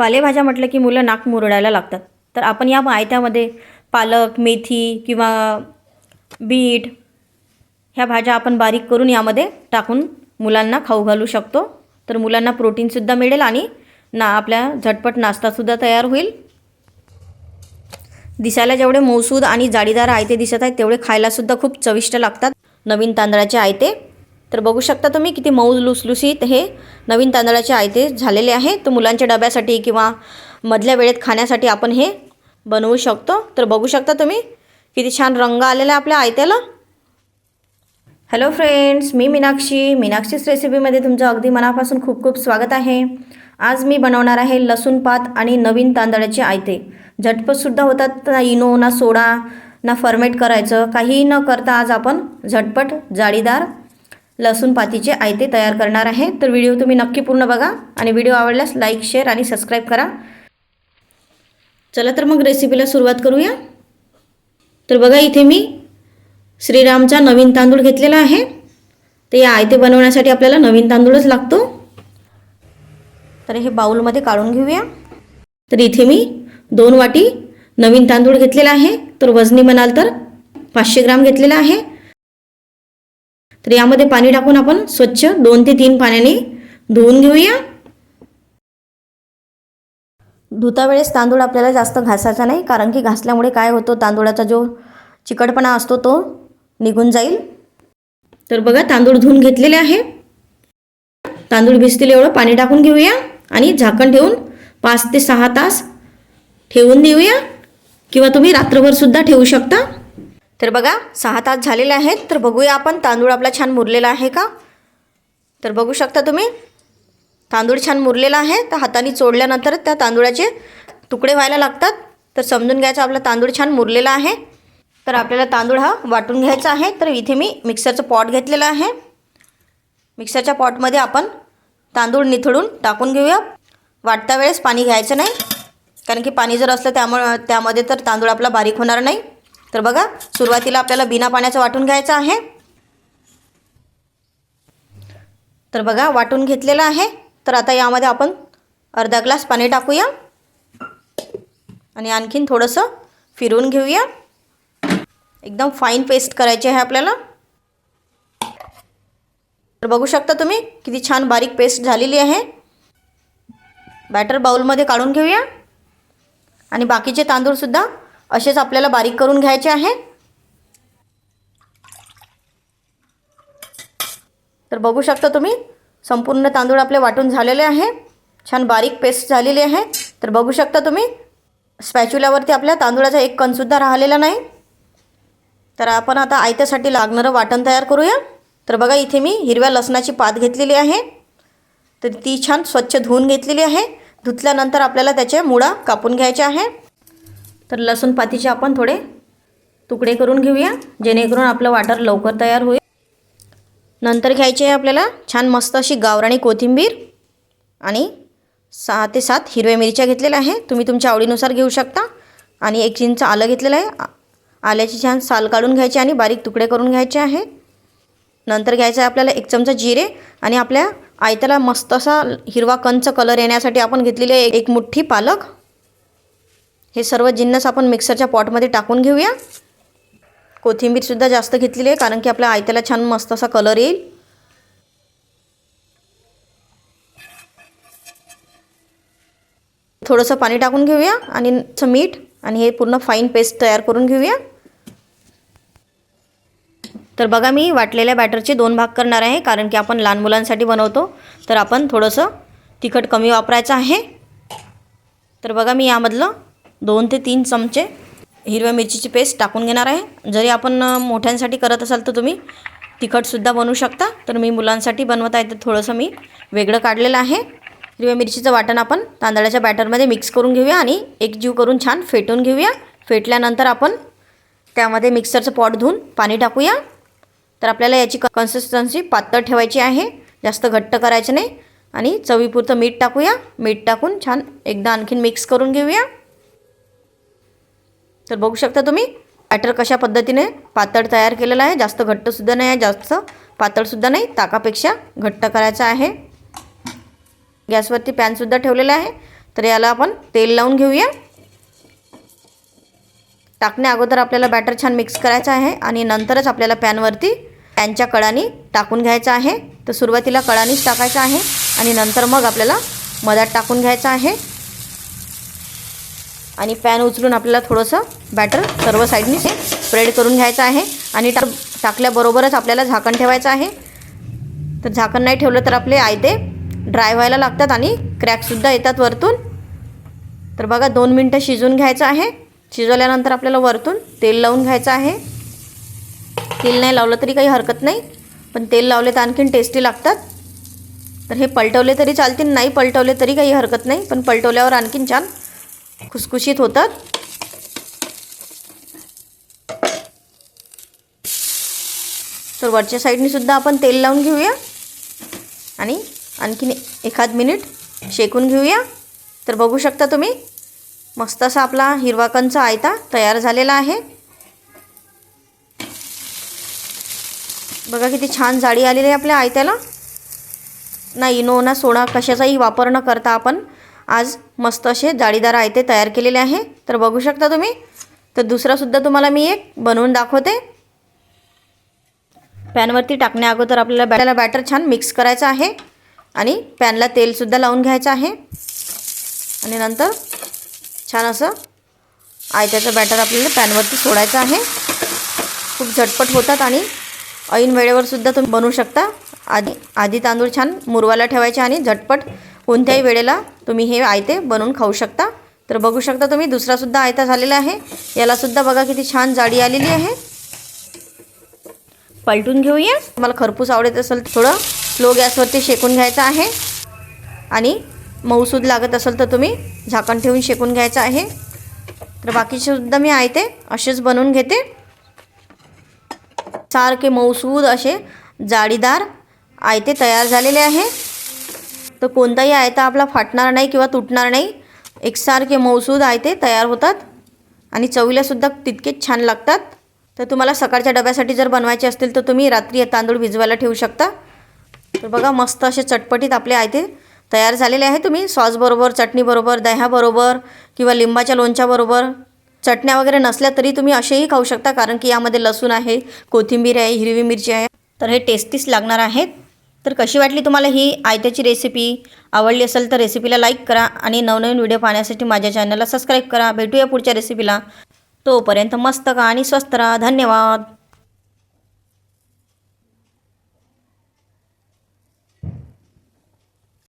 पालेभाज्या म्हटलं की मुलं नाक मुरडायला लागतात. तर आपण या आयत्यामध्ये पालक मेथी किंवा बीट ह्या भाज्या आपण बारीक करून यामध्ये टाकून मुलांना खाऊ घालू शकतो. तर मुलांना प्रोटीनसुद्धा मिळेल आणि ना आपल्या झटपट नाश्तासुद्धा तयार होईल. दिसायला जेवढे मौसूद आणि जाडीदार आयते दिसत आहेत तेवढे खायलासुद्धा खूप चविष्ट लागतात. नवीन तांदळाचे आयते तर बघू शकता तुम्ही किती मऊ लुसलुसीत हे नवीन तांदळाचे आयते झालेले आहे. तर मुलांच्या डब्यासाठी किंवा मधल्या वेळेत खाण्यासाठी आपण हे बनवू शकतो. तर बघू शकता तुम्ही किती छान रंग आलेला आहे आपल्या आयत्याला. हॅलो फ्रेंड्स मी मीनाक्षी. मीनाक्षीच रेसिपीमध्ये तुमचं अगदी मनापासून खूप खूप स्वागत आहे. आज मी बनवणार आहे लसूण पात आणि नवीन तांदळाचे आयते. झटपटसुद्धा होतात ना इनो ना सोडा ना फर्मेट करायचं. काहीही न करता आज आपण झटपट जाळीदार लसूण पातीचे आयते तयार करणार आहे. तर व्हिडिओ तुम्ही नक्की पूर्ण बघा आणि व्हिडिओ आवडल्यास लाईक शेअर आणि सबस्क्राईब करा. चला तर मग रेसिपीला सुरुवात करूया. तर बघा इथे मी श्रीरामचा नवीन तांदूळ घेतलेला आहे. ते या आयते बनवण्यासाठी आपल्याला नवीन तांदूळच लागतो. तर हे बाऊलमध्ये काढून घेऊया. तर इथे मी दोन वाटी नवीन तांदूळ घेतलेला आहे. तर वजनी म्हणाल तर पाचशे ग्राम घेतलेला आहे. तर यामध्ये पाणी टाकून आपण स्वच्छ दोन ते तीन पाण्याने धुवून घेऊया. धुता वेळेस तांदूळ आपल्याला जास्त घासायचा नाही कारण की घासल्यामुळे काय होतो तांदूळाचा जो चिकटपणा असतो तो निघून जाईल. तर बघा तांदूळ धुवून घेतलेले आहे. तांदूळ भिजतील एवढं पाणी टाकून घेऊया आणि झाकण ठेवून पाच ते सहा तास ठेवून देऊया. किंवा तुम्ही रात्रभरसुद्धा ठेवू शकता. तर बघा सहा तास झालेले आहेत तर बघूया आपण तांदूळ आपला छान मुरलेला आहे का? तर बघू शकता तुम्ही तांदूळ छान मुरलेला आहे तर हाताने चोडल्यानंतर त्या तांदूळाचे तुकडे व्हायला लागतात. तर समजून घ्यायचं आपला तांदूळ छान मुरलेला आहे. तर आपल्याला तांदूळ हा वाटून घ्यायचा आहे तर इथे मी मिक्सरचं पॉट घेतलेलं आहे. मिक्सरच्या पॉटमध्ये आपण तांदूळ निथळून टाकून घेऊया. वाटता वेळेस पाणी घ्यायचं नाही कारण की पाणी जर असलं त्यामुळं त्यामध्ये तर तांदूळ आपला बारीक होणार नाही. तर बघा सुरुवातीला आपल्याला बिना पाण्याचं वाटून घ्यायचं आहे. तर बघा वाटून घेतलेलं आहे. तर आता यामध्ये आपण अर्धा ग्लास पाणी टाकूया. आणि आणखीन थोडंसं फिरवून घेऊया. एकदम फाईन पेस्ट करायची आहे आपल्याला. तर बघू शकता तुम्ही किती छान बारीक पेस्ट झालेली आहे. बॅटर बाउलमध्ये काढून घेऊया. आणि बाकीचे तांदूळसुद्धा असेच आपल्याला बारीक करून घ्यायचे आहे. तर बघू शकता तुम्ही संपूर्ण तांदूळ आपले वाटून झालेले आहे. छान बारीक पेस्ट झालेली आहे. तर बघू शकता तुम्ही स्पॅच्युल्यावरती आपल्या तांदूळाचा एक कणसुद्धा राहिलेला नाही. तर आपण आता आयत्यासाठी लागणारं वाटण तयार करूया. तर बघा इथे मी हिरव्या लसणाची पात घेतलेली आहे. तर ती छान स्वच्छ धुवून घेतलेली आहे. धुतल्यानंतर आपल्याला त्याचे मुळा कापून घ्यायचे आहे. तर लसूण पातीचे आपण थोडे तुकडे करून घेऊया जेणेकरून आपलं वाटर लवकर तयार होईल. नंतर घ्यायचे आहे आपल्याला छान मस्त अशी गावराणी कोथिंबीर आणि सहा ते सात हिरव्या मिरच्या घेतलेल्या आहे. तुम्ही तुमच्या आवडीनुसार घेऊ शकता. आणि एक चिंच आलं घेतलेलं आहे. आल्याची छान साल काढून घ्यायची आणि बारीक तुकडे करून घ्यायचे आहे. नंतर घ्यायचं आहे आपल्याला एक चमचा जिरे आणि आपल्या आयत्याला मस्त असा हिरवा कंच कलर येण्यासाठी आपण घेतलेली आहे एक मुठ्ठी पालक. हे सर्व जिन्नस आपण मिक्सरच्या पॉटमध्ये टाकून घेऊया. कोथिंबीरसुद्धा जास्त घेतलेली आहे कारण की आपल्या आयत्याला छान मस्त असा कलर येईल. थोडंसं पाणी टाकून घेऊया आणि मीठ आणि हे पूर्ण फाईन पेस्ट तयार करून घेऊया. तर बघा मी वाटलेल्या बॅटरचे दोन भाग करणार आहे कारण की आपण लहान मुलांसाठी बनवतो. तर आपण थोडंसं तिखट कमी वापरायचं आहे. तर बघा मी यामधलं दोन ते तीन चमचे हिरव्या मिरचीची पेस्ट टाकून घेणार आहे. जरी आपण मोठ्यांसाठी करत असाल तर तुम्ही तिखटसुद्धा बनवू शकता. तर मी मुलांसाठी बनवत आहे तर थोडंसं मी वेगळं काढलेलं आहे. हिरव्या मिरचीचं वाटण आपण तांदळाच्या बॅटरमध्ये मिक्स करून घेऊया आणि एकजीव करून छान फेटून घेऊया. फेटल्यानंतर आपण त्यामध्ये मिक्सरचं पॉट धुवून पाणी टाकूया. तर आपल्याला याची कन्सिस्टन्सी पातळ ठेवायची आहे. जास्त घट्ट करायचं नाही. आणि चवीपुरतं मीठ टाकूया. मीठ टाकून छान एकदा आणखीन मिक्स करून घेऊया. तर बघू शकता तुम्ही बॅटर कशा पद्धतीने पातळ तयार केलेलं आहे. जास्त घट्टसुद्धा नाही आहे जास्त पातळसुद्धा नाही. ताकापेक्षा घट्ट करायचं आहे. गॅसवरती पॅनसुद्धा ठेवलेला आहे. तर याला आपण तेल लावून घेऊया. टाकण्या अगोदर आपल्याला बॅटर छान मिक्स करायचं आहे आणि नंतरच आपल्याला पॅनवरती पॅनच्या कळानी टाकून घ्यायचं आहे. तर सुरुवातीला कळानीच टाकायचं आहे आणि नंतर मग आपल्याला मधात टाकून घ्यायचं आहे. आणि पॅन उचलून आपल्याला थोडंसं बॅटर सर्व साईडनी स्प्रेड करून घ्यायचं आहे. आणि टाक टाकल्याबरोबरच आपल्याला झाकण ठेवायचं आहे. तर झाकण नाही ठेवलं तर आपले आयते ड्राय व्हायला लागतात आणि क्रॅकसुद्धा येतात वरतून. तर बघा दोन मिनटं शिजून घ्यायचं आहे. शिजवल्यानंतर आपल्याला वरतून तेल लावून घ्यायचं आहे. तेल नाही लावलं तरी काही हरकत नाही पण तेल लावले तर आणखीन टेस्टी लागतात. तर हे पलटवले तरी चालतील नाही पलटवले तरी काही हरकत नाही पण पलटवल्यावर आणखीन छान खुसखुशीत होतात. तर वरच्या साईडनी सुद्धा आपण तेल लावून घेऊया. आणि आणखीन एखाद मिनिट शेकून घेऊया. तर बघू शकता तुम्ही मस्त असा आपला हिरवा कंच आयता तयार झालेला आहे. बघा किती छान जाळी आलेली आहे आपल्या आयत्याला. ना इनो ना सोडा कशाचाही वापर न करता आपण आज मस्त असे जाळीदार आयते तयार केलेले आहे. तर बघू शकता तुम्ही. तर दुसरासुद्धा तुम्हाला मी एक बनवून दाखवते. पॅनवरती टाकण्या अगोदर आपल्याला बॅटरला बॅटर छान मिक्स करायचं आहे. आणि पॅनला तेलसुद्धा लावून घ्यायचं आहे. आणि नंतर छान असं आयत्याचं बॅटर आपल्याला पॅनवरती सोडायचं आहे. खूप झटपट होतात आणि ऐन वेळेवर सुद्धा तुम्ही बनवू शकता. आधी आधी तांदूळ छान मुरवायला ठेवायचे आणि झटपट कोणत्याही वेळेला तुम्ही हे आयते बनवून खाऊ शकता. तर बघू शकता तुम्ही दुसरासुद्धा आयता झालेला आहे. यालासुद्धा बघा किती छान जाडी आलेली आहे. पलटून घेऊया. मला खरपूस आवडत असेल तर थोडं स्लो गॅसवरती शेकून घ्यायचं आहे. आणि मऊसूद लागत असेल तर तुम्ही झाकण ठेवून शेकून घ्यायचं आहे. तर बाकीचे मी आयते असेच बनवून घेते. सारखे मऊसूद असे जाळीदार आयते तयार झालेले आहे. तर कोणताही आयता आपला फाटणार नाही किंवा तुटणार नाही. एकसारखे मऊसूद आयते तयार होतात. आणि चवीलासुद्धा तितकेच छान लागतात. तर तुम्हाला सकाळच्या डब्यासाठी जर बनवायचे असतील तर तुम्ही रात्री तांदूळ भिजवायला ठेवू शकता. तर बघा मस्त असे चटपटीत आपले आयते तयार झालेले आहे तुम्ही. सॉसबरोबर चटणीबरोबर दह्याबरोबर किंवा लिंबाच्या लोणच्याबरोबर चटण्या वगैरे नसल्या तरी तुम्ही असेही खाऊ शकता कारण की यामध्ये लसूण आहे कोथिंबीर आहे हिरवी मिरची आहे. तर हे टेस्टीच लागणार आहेत. तर कशी वाटली तुम्हाला ही आयत्याची रेसिपी आवडली असेल तर रेसिपीला लाईक करा आणि नवनवीन व्हिडिओ पाहण्यासाठी माझ्या चॅनलला सबस्क्राईब करा. भेटूया पुढच्या रेसिपीला तोपर्यंत मस्त का आणि स्वस्त राहा. धन्यवाद.